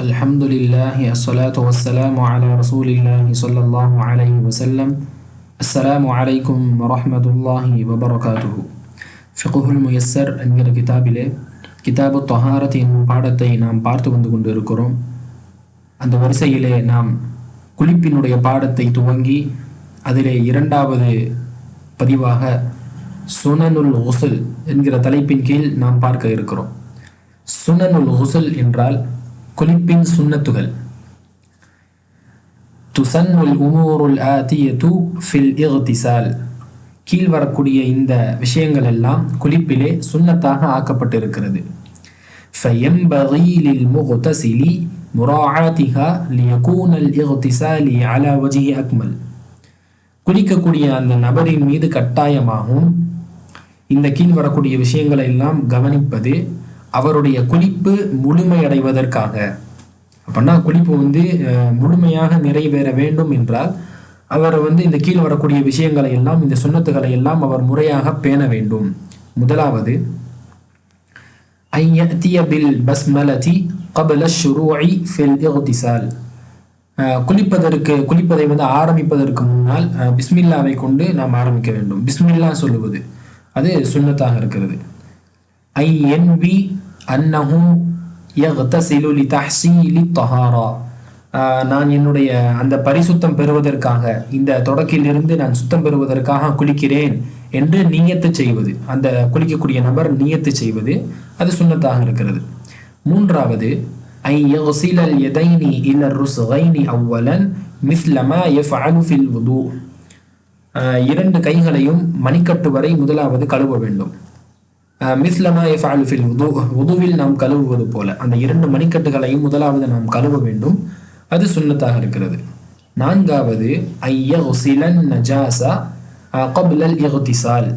الحمد لله الصلاة والسلام على رسول الله صلى الله عليه وسلم السلام عليكم ورحمة الله وبركاته ஃபிகுல் முயஸ்ஸர் என்கிற கிதாபிலே கிதாபு தொஹாரத் என்னும் பாடத்தை நாம் பார்த்து வந்து கொண்டு இருக்கிறோம் அந்த வரிசையிலே நாம் குளிப்பினுடைய பாடத்தை துவங்கி அதிலே இரண்டாவது பதிவாக சுனனுல் ஹுசுல் என்கிற தலைப்பின் கீழ் நாம் பார்க்க இருக்கிறோம் சுனனுல் ஹுசுல் என்றால் குளிப்பின் சுன்னத்துகள் துசன்னுல் உமூருல் ஆதியது ஃபில் இக்திசால் கீழ் வரக்கூடிய இந்த விஷயங்கள் எல்லாம் குளிப்பிலே சுன்னத்தாக ஆக்கப்பட்டிருக்கிறது فينبغي للمغتسل مراعاتها ليكون الاغتسال على وجه أكمل குளிக்கக்கூடிய அந்த நபரின் மீது கட்டாயமாகும் இந்த கீழ் வரக்கூடிய விஷயங்களை எல்லாம் கவனிப்பது அவருடைய குளிப்பு முழுமையடைவதற்காக. அப்படின்னா குளிப்பு வந்து முழுமையாக நிறைவேற வேண்டும் என்றால் அவர் வந்து இந்த கீழ் வரக்கூடிய விஷயங்களை எல்லாம் இந்த சுண்ணத்துகளை எல்லாம் அவர் முறையாக பேண வேண்டும். முதலாவது ஐயத்திய பில் பஸ்மலதி கபல ஷுரூஇ ஃபில் இஹ்திசால். குளிப்பதற்கு குளிப்பதை வந்து ஆரம்பிப்பதற்கு முன்னால் பிஸ்மில்லாவை கொண்டு நாம் ஆரம்பிக்க வேண்டும். பிஸ்மில்லா சொல்லுவது அது சுண்ணத்தாக இருக்கிறது. ஐ என் பி அன்னஹு யக்தசிலு லிதஹ்சீலி தஹாரா நான் என்னுடைய அந்த பரிசுத்தம் பெறுவதற்காக இந்த தொடக்கிலிருந்து நான் சுத்தம் பெறுவதற்காக குளிக்கிறேன் என்று நீயத்து செய்வது அந்த குளிக்கக்கூடிய நபர் நீயத்து செய்வது அது சுண்ணத்தாக இருக்கிறது. மூன்றாவது ஐ யக்சிலல் யதைனி இல ருஸ்கைனி அவ்வலன் மிஸ்லமா யஃஅலு ஃபில் வுது. இரண்டு கைகளையும் மணிக்கட்டு வரை முதலாவது கழுவ வேண்டும். மிஸ்லமா யஃஅலு ஃபில் உது உதுவில் நாம் கழுவுவது போல. அந்த இரண்டு மணிக்கட்டுகளையும் முதலாவது நாம் கழுவ வேண்டும். அது சுண்ணத்தாக இருக்கிறது. நான்காவது ஐயகுசிலன் நஜாசா கபுலல் இகுத்திசால்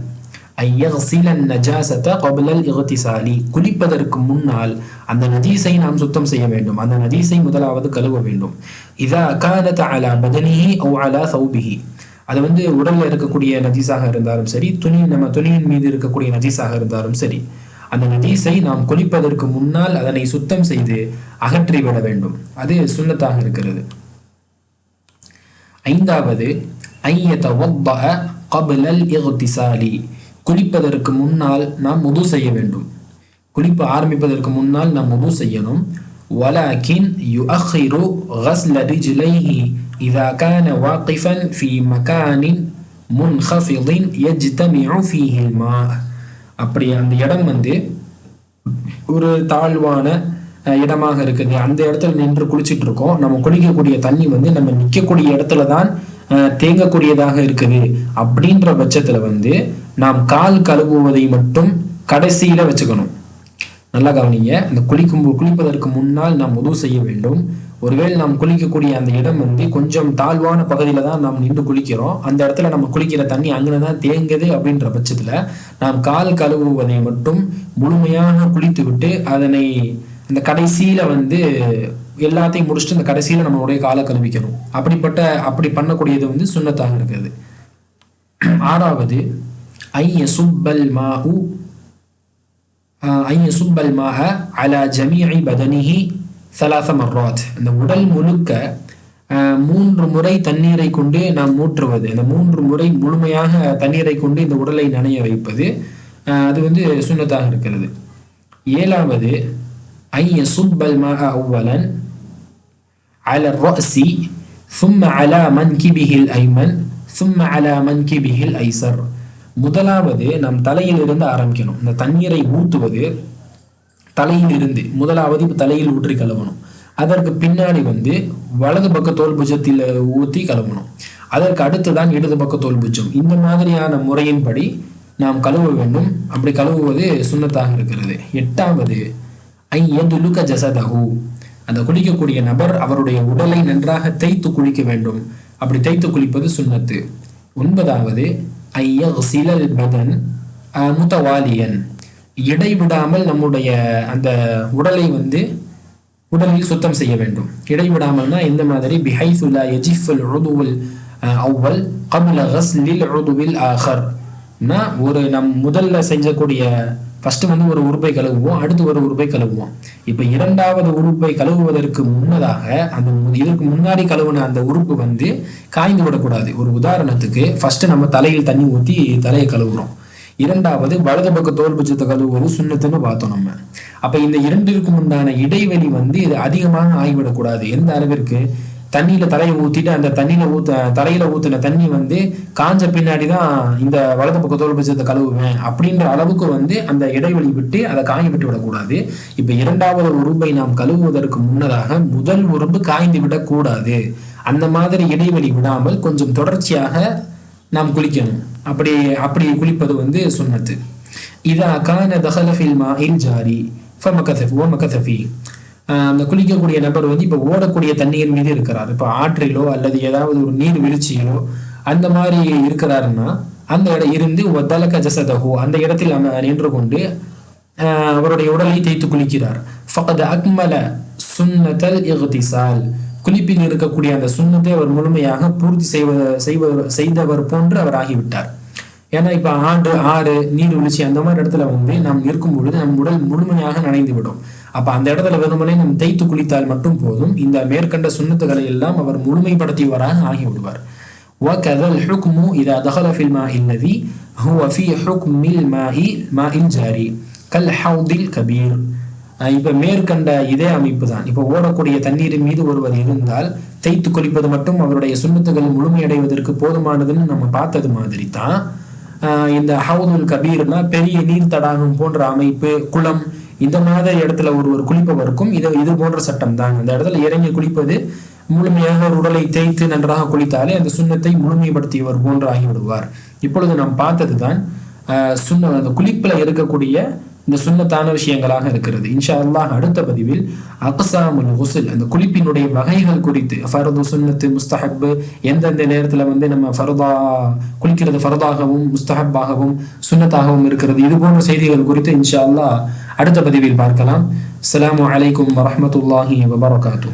ஐயகுசிலன் நஜாசத்தை கபுலல் இகுத்திசாலி குளிப்பதற்கு முன்னால் அந்த நஜீஸை நாம் சுத்தம் செய்ய வேண்டும். அந்த நஜீஸை முதலாவது கழுவ வேண்டும். இதா கானத் அலா பதனிஹி ஓ அலா சௌபிஹி. அது வந்து உடல்ல இருக்கக்கூடிய நஜீஸாக இருந்தாலும் சரி துணி நம்ம துணியின் மீது இருக்கக்கூடிய நஜீஸாக இருந்தாலும் சரி அந்த நஜீஸை நாம் குளிப்பதற்கு முன்னால் அதனை சுத்தம் செய்து அகற்றிவிட வேண்டும். அது சுண்ணத்தாக இருக்கிறது. ஐந்தாவது ஐயத ஒப்ப கபலல் இகுத்திசாலி குளிப்பதற்கு முன்னால் நாம் முது செய்ய வேண்டும். குளிப்பு ஆரம்பிப்பதற்கு முன்னால் நாம் முது செய்யணும். ولكن يؤخر غسل رجليه إذا كان واقفا في مكان منخفض يجتمع فيه الماء அப்படி அந்த இடம் வந்து ஒரு தாழ்வான அஹ், இடமாக இருக்குது அந்த இடத்துல நின்று குளிச்சிட்டு இருக்கோம் நம்ம குளிக்கக்கூடிய தண்ணி வந்து நம்ம நிற்கக்கூடிய இடத்துல தான் அஹ், தேங்கக்கூடியதாக இருக்குது அப்படின்ற பட்சத்துல வந்து நாம் கால் கழுவுவதை மட்டும் கடைசியில வச்சுக்கணும் நல்லா கவனிங்க. அந்த குளிக்கும் குளிப்பதற்கு முன்னால் நாம் உதவு செய்ய வேண்டும். ஒருவேளை நாம் குளிக்கக்கூடிய அந்த இடம் வந்து கொஞ்சம் தாழ்வான பகுதியில் தான் நாம் நின்று குளிக்கிறோம். அந்த இடத்துல நம்ம குளிக்கிற தண்ணி அங்கே தான் தேங்குது அப்படின்ற பட்சத்தில் நாம் கால் கழுவுவதை மட்டும் முழுமையாக குளித்து விட்டு அதனை அந்த கடைசியில் வந்து எல்லாத்தையும் முடிச்சுட்டு அந்த கடைசியில் நம்மளுடைய காலை கழுவிக்கணும். அப்படிப்பட்ட அப்படி பண்ணக்கூடியது வந்து சுண்ணத்தாக இருக்கிறது. ஆறாவது ஐய சுப்பல் மாஉ ஐன் சுப்பல் மாக அலா ஜமியி பதனிஹி சலாச மர்ராத். இந்த உடல் முழுக்க மூன்று முறை தண்ணீரை கொண்டு நாம் மூற்றுவது. இந்த மூன்று முறை முழுமையாக தண்ணீரை கொண்டு இந்த உடலை நனைய வைப்பது அது வந்து சுண்ணத்தாக இருக்கிறது. ஏழாவது ஐய சுப்பல் மாக அவ்வலன் அல ரொசி சும்ம அலா மன் கிபிஹில் ஐமன் சும்ம அலா மன் கிபிஹில் ஐசர். முதலாவது நம் தலையில் இருந்து ஆரம்பிக்கணும். இந்த தண்ணீரை ஊற்றுவது தலையில் இருந்து முதலாவது இப்போ தலையில் ஊற்றி கழுவணும். அதற்கு பின்னாடி வந்து வலது பக்க தோல் புஜத்தில் ஊற்றி கழுவணும். அதற்கு அடுத்துதான் இடது பக்க தோல் புஜம். இந்த மாதிரியான முறையின்படி நாம் கழுவ வேண்டும். அப்படி கழுவுவது சுண்ணத்தாக இருக்கிறது. எட்டாவது ஐ ஏந்து லுக்க ஜசதஹு. அந்த குளிக்கக்கூடிய நபர் அவருடைய உடலை நன்றாக தேய்த்து குளிக்க வேண்டும். அப்படி தேய்த்து குளிப்பது சுண்ணத்து. ஒன்பதாவது ஐயசில பதன் முத்தவாலியன் இடைவிடாமல் நம்முடைய அந்த உடலை வந்து உடலில் சுத்தம் செய்ய வேண்டும். இடைவிடாமல்னா இந்த மாதிரி? பிஹைசுலா எஜிஃபுல் உருதுவில் அவ்வல் கபுல ஹஸ்லில் உருதுவில் ஆஹர். ஒரு நம் முதல்ல செஞ்சக்கூடிய ஃபஸ்ட்டு வந்து ஒரு உறுப்பை கழுவுவோம் அடுத்து ஒரு உறுப்பை கழுவுவோம். இப்போ இரண்டாவது உறுப்பை கழுவுவதற்கு முன்னதாக அந்த இதற்கு முன்னாடி கழுவுன அந்த உறுப்பு வந்து காய்ந்து விடக்கூடாது. ஒரு உதாரணத்துக்கு ஃபஸ்ட்டு நம்ம தலையில் தண்ணி ஊற்றி தலையை கழுவுறோம். இரண்டாவது வலது பக்க தோல் பட்சத்தை கழுவுவது சுண்ணத்துன்னு பார்த்தோம் நம்ம. அப்போ இந்த இரண்டிற்கும் உண்டான இடைவெளி வந்து இது அதிகமாக ஆகிவிடக்கூடாது. எந்த அளவிற்கு? தண்ணியில தலையை ஊத்திட்டு அந்த தண்ணியில ஊத்த தலையில ஊத்தின தண்ணி வந்து காஞ்ச பின்னாடி தான் இந்த வலது பக்க தோல் பட்சத்தை கழுவுவேன் அப்படின்ற அளவுக்கு வந்து அந்த இடைவெளி விட்டு அதை காய விட்டு விடக்கூடாது. இப்ப இரண்டாவது உறுப்பை நாம் கழுவுவதற்கு முன்னதாக முதல் உறுப்பு காய்ந்து விடக்கூடாது. அந்த மாதிரி இடைவெளி விடாமல் கொஞ்சம் தொடர்ச்சியாக நாம் குளிக்கணும். அப்படி அப்படி குளிப்பது வந்து சொன்னது இதா கான தஹல ஃபில் ஜாரி ஃபமகதஃப் ஓ மகதஃபி அந்த குளிக்கக்கூடிய நபர் வந்து இப்போ ஓடக்கூடிய தண்ணீர் மீது இருக்கிறார். இப்போ ஆற்றிலோ அல்லது ஏதாவது ஒரு நீர் வீழ்ச்சியிலோ அந்த மாதிரி இருக்கிறாருன்னா அந்த இடம் இருந்து ஒத்தலக்க ஜசதஹோ அந்த இடத்தில் அம நின்று கொண்டு ஆஹ், அவருடைய உடலை தேய்த்து குளிக்கிறார். ஃபகத் அக்மல சுன்னதல் இக்திசால் குளிப்பில் இருக்கக்கூடிய அந்த சுண்ணத்தை அவர் முழுமையாக பூர்த்தி செய்வ செய்வ செய்தவர் போன்று அவர் ஆகிவிட்டார். ஏன்னா இப்ப ஆண்டு ஆறு நீர்வீழ்ச்சி அந்த மாதிரி இடத்துல வந்து நாம் இருக்கும் பொழுது நம் உடல் முழுமையாக நனைந்து விடும் அப்ப அந்த இடத்துல வெறுமனே நாம் தேய்த்து குளித்தால் மட்டும் போதும் இந்த மேற்கண்ட சுண்ணத்துகளை எல்லாம் அவர் முழுமைப்படுத்தியவராக ஆகிவிடுவார் وكذا الحكم إذا دخل في الماء الذي هو في حكم الماء ماء جاري كالحوض الكبير அஹ் இப்ப மேற்கண்ட இதே அமைப்பு தான் இப்ப ஓடக்கூடிய தண்ணீரின் மீது ஒருவர் இருந்தால் தேய்த்து குளிப்பது மட்டும் அவருடைய சுண்ணத்துகள் முழுமையடைவதற்கு போதுமானதுன்னு நம்ம பார்த்தது மாதிரி தான் ஆஹ் இந்த ஹவுதுல் கபீர்னா பெரிய நீர் தடாகம் போன்ற அமைப்பு குளம் இந்த மாதிரி இடத்துல ஒரு குளிப்பவருக்கும் இது இது போன்ற சட்டம் தான் அந்த இடத்துல இறங்கி குளிப்பது முழுமையாக ஒரு உடலை தேய்த்து நன்றாக குளித்தாலே அந்த சுண்ணத்தை முழுமைப்படுத்தியவர் போன்று ஆகிவிடுவார். இப்பொழுது நாம் பார்த்தது தான் சுண்ண அந்த குளிப்பில் இருக்கக்கூடிய இந்த சுண்ணத்தான விஷயங்களாக இருக்கிறது. இன்ஷா அல்லாஹ் அடுத்த பதிவில் அக்சாமுல் ஹுசுல் அந்த குளிப்பினுடைய வகைகள் குறித்து ஃபர்து சுன்னத்து முஸ்தஹப்பு எந்தெந்த நேரத்தில் வந்து நம்ம ஃபர்தா குளிக்கிறது ஃபர்தாகவும் முஸ்தஹப்பாகவும் சுன்னத்தாகவும் இருக்கிறது. இது போன்ற செய்திகள் குறித்து இன்ஷா அல்லாஹ் அடுத்த பதிவில் பார்க்கலாம். அஸ்ஸலாமு அலைக்கும் வரமத்துல்லாஹி வபரகாத்தூ